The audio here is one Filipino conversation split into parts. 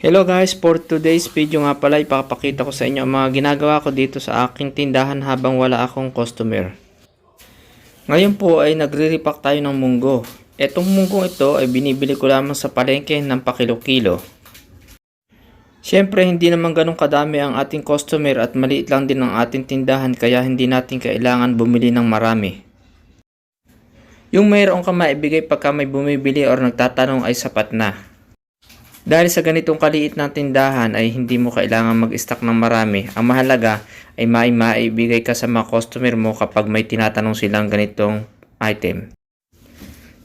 Hello guys, for today's video nga pala ipapakita ko sa inyo ang mga ginagawa ko dito sa aking tindahan habang wala akong customer. Ngayon po ay nagre-repack tayo ng munggo. Etong munggong ito ay binibili ko lamang sa palengke ng pakilo-kilo. Siyempre hindi naman ganun kadami ang ating customer at maliit lang din ang ating tindahan kaya hindi natin kailangan bumili ng marami. Yung mayroon ka maibigay pagka may bumibili or nagtatanong ay sapat na. Dahil sa ganitong kaliit na tindahan ay hindi mo kailangan mag-stock ng marami. Ang mahalaga ay may maibigay ka sa mga customer mo kapag may tinatanong silang ganitong item.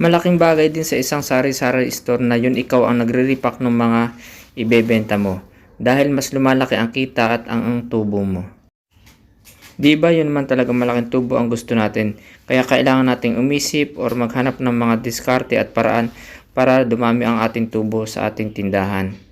Malaking bagay din sa isang sari-sari store na yun ikaw ang nagre-repack ng mga ibebenta mo dahil mas lumalaki ang kita at ang, ang tubo mo. Di ba yun naman talaga malaking tubo ang gusto natin kaya kailangan nating umisip or maghanap ng mga diskarte at paraan para dumami ang ating tubo sa ating tindahan.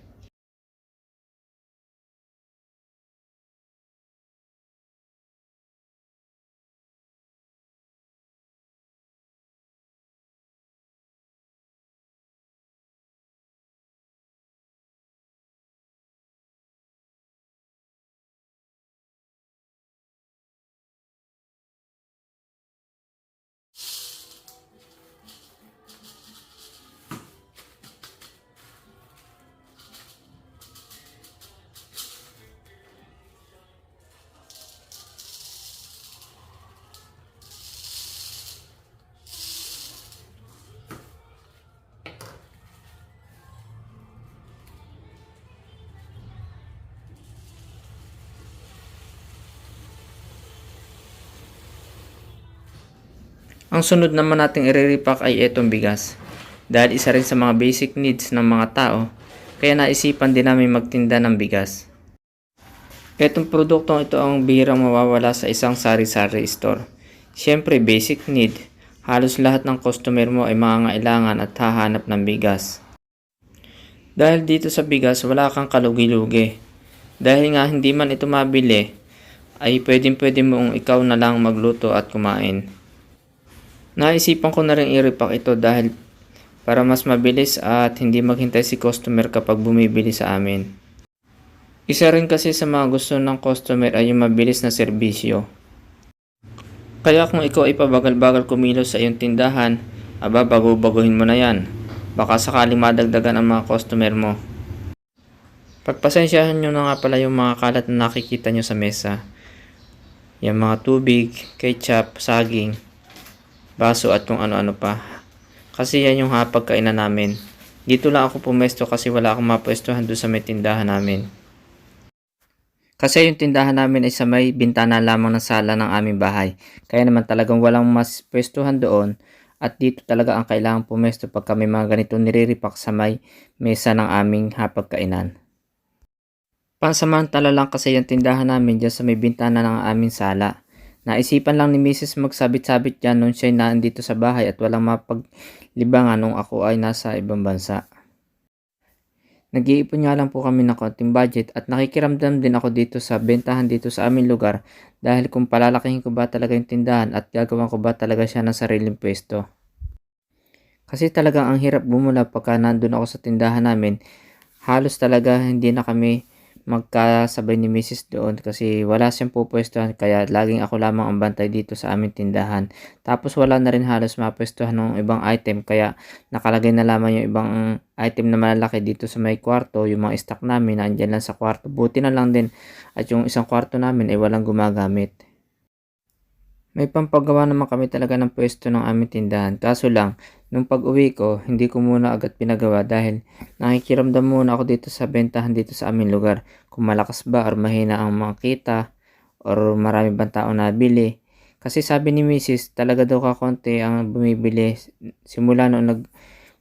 Ang sunod naman nating i-repack ay itong bigas. Dahil isa rin sa mga basic needs ng mga tao, kaya naisipan din namin magtinda ng bigas. Itong produktong ito ang bihirang mawawala sa isang sari-sari store. Siyempre basic need, halos lahat ng customer mo ay mangangailangan at hahanap ng bigas. Dahil dito sa bigas wala kang kalugi-lugi. Dahil nga hindi man ito mabili, ay pwedeng pwede mong ikaw na lang magluto at kumain. Naisipan ko na rin i-repack ito dahil para mas mabilis at hindi maghintay si customer kapag bumibili sa amin. Isa rin kasi sa mga gusto ng customer ay yung mabilis na serbisyo. Kaya kung ikaw ay pabagal-bagal kumilos sa iyong tindahan, aba bago-baguhin mo na yan. Baka sakaling madagdagan ang mga customer mo. Pagpasensyahan nyo na nga pala yung mga kalat na nakikita nyo sa mesa. Yung mga tubig, ketchup, saging, baso at kung ano-ano pa. Kasi yan yung hapagkainan namin. Dito lang ako pumesto kasi wala akong mapwestuhan doon sa may tindahan namin. Kasi yung tindahan namin ay sa may bintana lamang ng sala ng aming bahay. Kaya naman talagang walang mas pwestuhan doon at dito talaga ang kailangan pumesto pag kami mga ganito niriripak sa may mesa ng aming hapagkainan. Pansamantala lang kasi yung tindahan namin dyan sa may bintana ng aming sala. Naisipan lang ni Mrs. magsabit-sabit dyan nung siya'y naandito sa bahay at walang mapaglibangan nung ako ay nasa ibang bansa. Nag-iipon nga lang po kami ng konting budget at nakikiramdam din ako dito sa bentahan dito sa aming lugar dahil kung palalakihin ko ba talaga yung tindahan at gagawan ko ba talaga siya ng sariling pwesto. Kasi talagang ang hirap bumula pagka nandun ako sa tindahan namin, halos talaga hindi na kami magkasabay ni Mrs. doon kasi wala siyang pupwestuhan kaya laging ako lamang ang bantay dito sa aming tindahan. Tapos wala na rin halos mapwestuhan ng ibang item kaya nakalagay na lamang yung ibang item na malalaki dito sa may kwarto. Yung mga stock namin nandyan lang sa kwarto. Buti na lang din at yung isang kwarto namin ay walang gumagamit. May pampagawa naman kami talaga ng pwesto ng aming tindahan. Kaso lang, nung pag-uwi ko, hindi ko muna agad pinagawa dahil nakikiramdam muna ako dito sa bentahan dito sa aming lugar. Kung malakas ba or mahina ang mga kita or marami bang tao na bili. Kasi sabi ni Mrs. talaga daw kakonti ang bumibili simula noong nag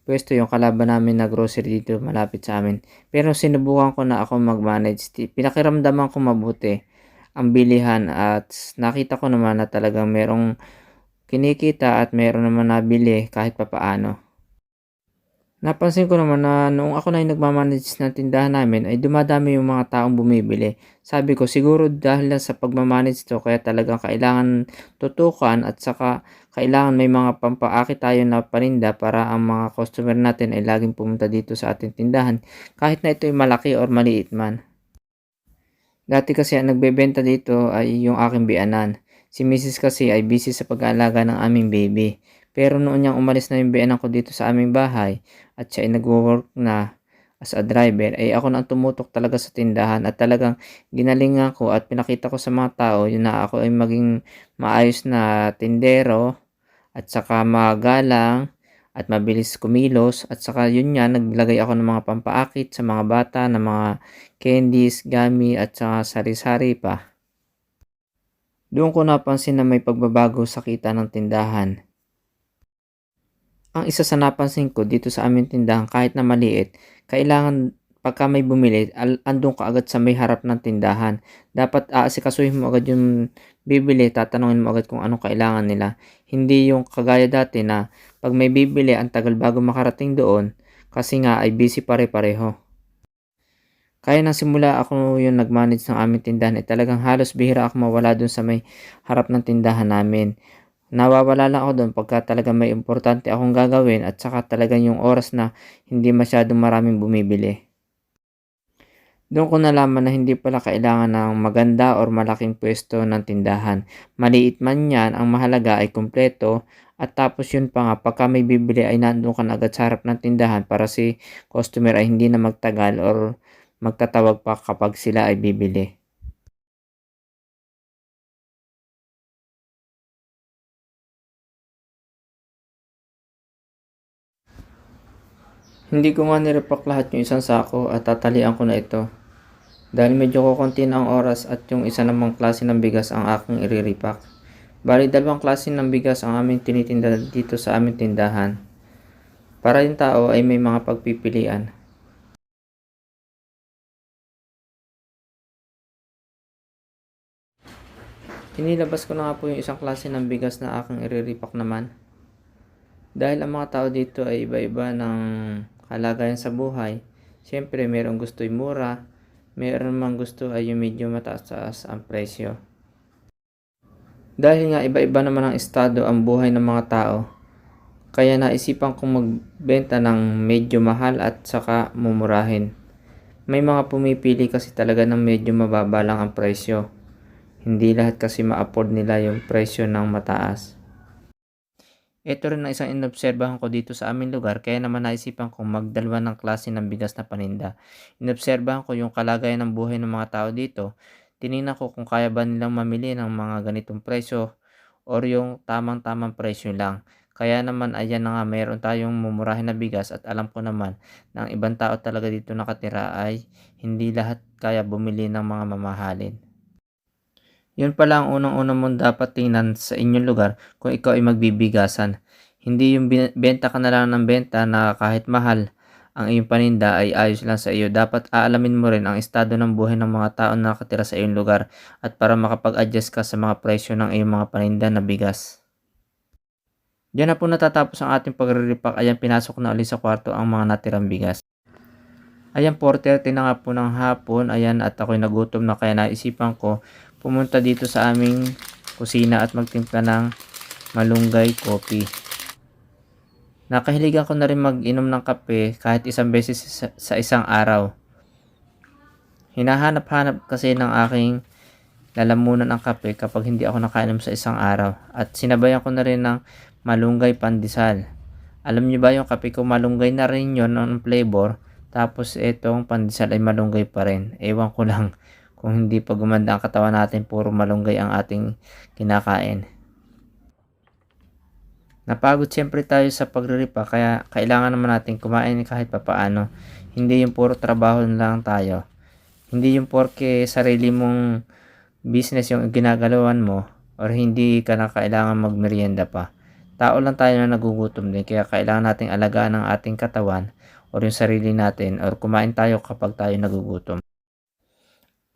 pwesto yung kalaban namin na grocery dito malapit sa amin. Pero sinubukan ko na ako mag-manage. Pinakiramdaman ko mabuti ang bilihan at nakita ko naman na talagang merong kinikita at meron naman nabili kahit papaano. Napansin ko naman na noong ako na yung nagmamanage ng tindahan namin ay dumadami yung mga taong bumibili. Sabi ko siguro dahil lang sa pagmamanage to kaya talagang kailangan tutukan at saka kailangan may mga pampaakit tayo na paninda para ang mga customer natin ay laging pumunta dito sa ating tindahan kahit na ito ay malaki or maliit man. Dati kasi ang nagbebenta dito ay yung aking bianan. Si Mrs. kasi ay busy sa pag-aalaga ng aming baby. Pero noon niyang umalis na yung bianan ko dito sa aming bahay at siya ay nagwo-work na as a driver ay ako na ang tumutok talaga sa tindahan at talagang ginalingan ko at pinakita ko sa mga tao yun na ako ay maging maayos na tindero at saka magalang at mabilis kumilos at saka yun nga naglagay ako ng mga pampaakit sa mga bata ng mga candies, gummy at saka sari-sari pa. Doon ko napansin na may pagbabago sa kita ng tindahan. Ang isa sa napansin ko dito sa aming tindahan kahit na maliit, kailangan pagka may bumili, andun ka agad sa may harap ng tindahan. Dapat aasikasuhin mo agad yung bibili, tatanungin mo agad kung anong kailangan nila. Hindi yung kagaya dati na pag may bibili, ang tagal bago makarating doon kasi nga ay busy pare-pareho. Kaya nang simula ako yung nag-manage ng aming tindahan, eh, talagang halos bihira ako mawala doon sa may harap ng tindahan namin. Nawawala lang ako doon pagka talaga may importante akong gagawin at saka talagang yung oras na hindi masyadong maraming bumibili. Doon ko nalaman na hindi pala kailangan ng maganda or malaking pwesto ng tindahan. Maliit man yan, ang mahalaga ay kumpleto at tapos yun pa nga, pagka may bibili ay nandun ka na agad sa harap ng tindahan para si customer ay hindi na magtagal or magtatawag pa kapag sila ay bibili. Hindi ko nga nirepack lahat yung isang sako at tatalian ko na ito. Dahil medyo kukunti na ang oras at yung isa namang klase ng bigas ang aking iriripak. Bali dalawang klase ng bigas ang aming tinitinda dito sa aming tindahan. Para yung tao ay may mga pagpipilian. Inilabas ko na nga po yung isang klase ng bigas na aking iriripak naman. Dahil ang mga tao dito ay iba-iba ng kalagayan sa buhay. Siyempre, mayroong gusto'y mura, mayroon mang gusto ay yung medyo mataas-taas ang presyo. Dahil nga iba-iba naman ang estado ang buhay ng mga tao, kaya naisipan kong magbenta ng medyo mahal at saka mumurahin. May mga pumipili kasi talaga ng medyo mababa lang ang presyo. Hindi lahat kasi ma-afford nila yung presyo ng mataas. Ito rin ang isang inobserbahan ko dito sa aming lugar kaya naman naisipan kong magdalwa ng klase ng bigas na paninda. Inobserbahan ko yung kalagayan ng buhay ng mga tao dito. Tinignan ko kung kaya ba nilang mamili ng mga ganitong presyo or yung tamang-tamang presyo lang. Kaya naman ayan na nga mayroon tayong mumurahin na bigas at alam ko naman na ang ibang tao talaga dito nakatira ay hindi lahat kaya bumili ng mga mamahalin. Yun pala ang unang-unang mong dapat tingnan sa inyong lugar kung ikaw ay magbibigasan. Hindi yung benta ka na lang ng benta na kahit mahal ang iyong paninda ay ayos lang sa iyo. Dapat aalamin mo rin ang estado ng buhay ng mga tao na nakatira sa iyong lugar at para makapag-adjust ka sa mga presyo ng iyong mga paninda na bigas. Diyan na po natatapos ang ating pagre-repack. Ayan, pinasok na ulit sa kwarto ang mga natirang bigas. Ayan, 4.30 na nga po ng hapon. Ayan, at ako'y nagutom na kaya naisipan ko pumunta dito sa aming kusina at magtimpla ng malunggay coffee. Nakahiligan ko na rin mag-inom ng kape kahit isang beses sa, sa isang araw. Hinahanap-hanap kasi ng aking lalamunan ang kape kapag hindi ako nakainom sa isang araw. At sinabayan ko na rin ng malunggay pandesal. Alam niyo ba yung kape ko malunggay na rin yon ng flavor. Tapos itong pandesal ay malunggay pa rin. Ewan ko lang kung hindi pa gumanda ang katawan natin puro malunggay ang ating kinakain. Napagod siyempre tayo sa pagriripa kaya kailangan naman natin kumain kahit papaano. Hindi yung puro trabaho lang tayo. Hindi yung porke sarili mong business yung ginagalawan mo or hindi ka na kailangan magmerienda pa. Tao lang tayo na nagugutom din kaya kailangan nating alagaan ang ating katawan or yung sarili natin or kumain tayo kapag tayo nagugutom.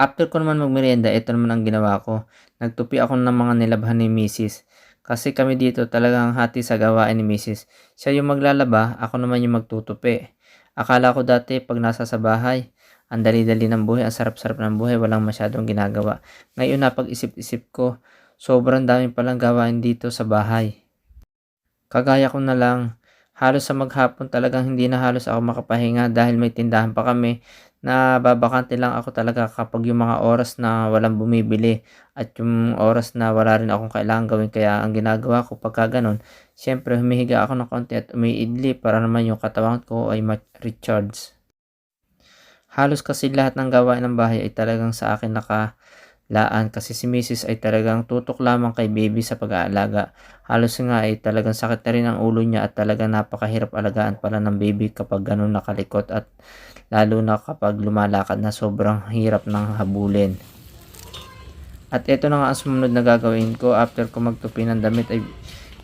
After ko naman magmerienda, ito naman ang ginawa ko. Nagtupi ako ng mga nilabhan ni Mrs. Kasi kami dito talagang hati sa gawain ni Mrs. Siya yung maglalaba, ako naman yung magtutupi. Akala ko dati pag nasa sa bahay, ang dali-dali ng buhay, ang sarap-sarap ng buhay, walang masyadong ginagawa. Ngayon na pag-isip-isip ko, sobrang dami palang gawain dito sa bahay. Kagaya ko na lang, halos sa maghapon talagang hindi na halos ako makapahinga dahil may tindahan pa kami na babakante lang ako talaga kapag yung mga oras na walang bumibili at yung oras na wala rin akong kailangan gawin. Kaya ang ginagawa ko pagka ganun syempre humihiga ako ng konti at umiidli para naman yung katawan ko ay ma-recharge. Halos kasi lahat ng gawain ng bahay ay talagang sa akin nakalaan kasi si Mrs. ay talagang tutok lamang kay baby sa pag-aalaga halos nga ay talagang sakit na rin ang ulo niya at talagang napakahirap alagaan pala ng baby kapag ganun nakalikot at lalo na kapag lumalakad na sobrang hirap ng habulin. At ito na nga ang sumunod na gagawin ko after ko magtupi ng damit ay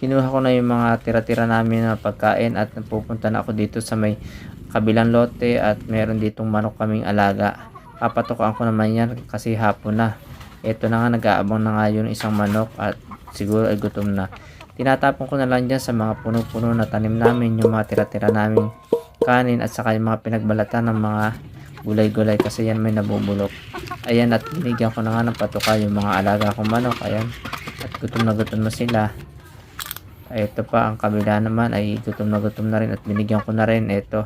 kinuha ko na yung mga tira-tira namin na pagkain at pupunta na ako dito sa may kabilang lote at meron ditong manok kaming alaga. Papatukaan ko naman yan kasi hapon na. Ito na nga nag-aabang na nga yun isang manok at siguro ay gutom na. Tinatapon ko na lang dyan sa mga puno-puno na tanim namin yung mga tira-tira namin kanin at saka yung mga pinagbalatan ng mga gulay-gulay kasi yan may nabubulok. Ayan at binigyan ko na nga ng patuka yung mga alaga kong manok. Ayan. At gutom na gutom na sila. Ito pa ang kabila naman ay gutom na gutom na rin at binigyan ko na rin ito.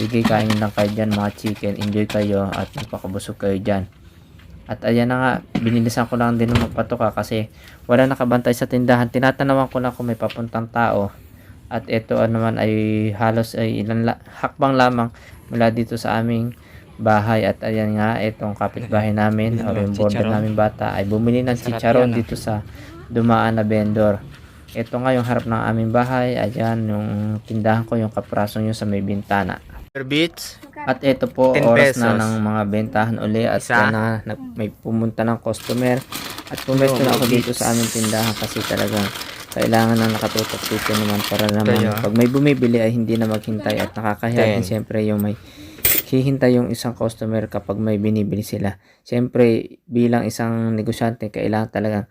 Sige kain lang kayo dyan mga chicken. Enjoy kayo at magpakabusog kayo dyan. At ayan na nga, binilisan ko lang din ng patuka kasi wala nakabantay sa tindahan. Tinatanawan ko lang kung may papuntang tao. At ito naman ay halos ay ilan la- hakbang lamang mula dito sa aming bahay. At ayan nga, itong kapitbahay namin o yung border namin bata ay bumili ng chicharon ah. dito sa dumaan na vendor. Ito nga yung harap ng aming bahay. Ayan, yung tindahan ko, yung kaprasong yun sa may bintana. beats. At ito po, 10 oras na pesos. ng mga bentahan uli at Isa. na, na may pumunta ng customer. At pumesto na ako dito sa aming tindahan kasi talagang kailangan na nakatutok dito naman para naman Kaya? pag may bumibili ay hindi na maghintay at nakakahiya din Ten. siyempre yung may hihintay yung isang customer kapag may binibili sila. Siyempre bilang isang negosyante kailangan talagang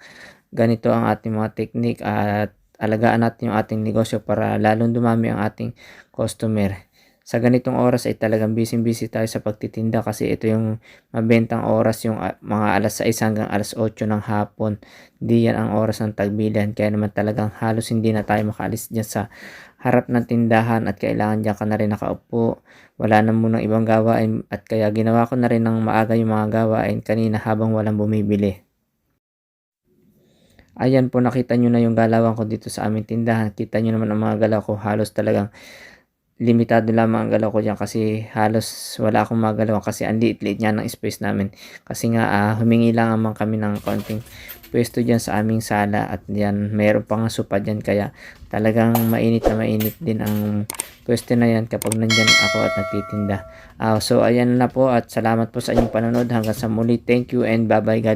ganito ang ating mga technique at alagaan natin yung ating negosyo para lalong dumami ang ating customer sa ganitong oras ay talagang busy-busy tayo sa pagtitinda kasi ito yung mabentang oras yung ah, mga alas 6 hanggang alas 8 ng hapon. Hindi yan ang oras ng tagbilihan kaya naman talagang halos hindi na tayo makaalis dyan sa harap ng tindahan at kailangan dyan ka na rin nakaupo. Wala na munang ibang gawain at kaya ginawa ko na rin ng maaga yung mga gawain kanina habang walang bumibili. Ayan po nakita nyo na yung galawan ko dito sa aming tindahan. Kita nyo naman ang mga galaw ko halos talagang limitado lamang ang galaw ko dyan kasi halos wala akong magalaw kasi ang liit-liit niya ng space namin. Kasi nga ah, humingi lang naman kami ng konting pwesto dyan sa aming sala at yan meron pang sopa dyan kaya talagang mainit na mainit din ang pwesto na yan kapag nandyan ako at nagtitinda. Ah, so ayan na po at salamat po sa inyong panonood hanggang sa muli. Thank you and bye bye God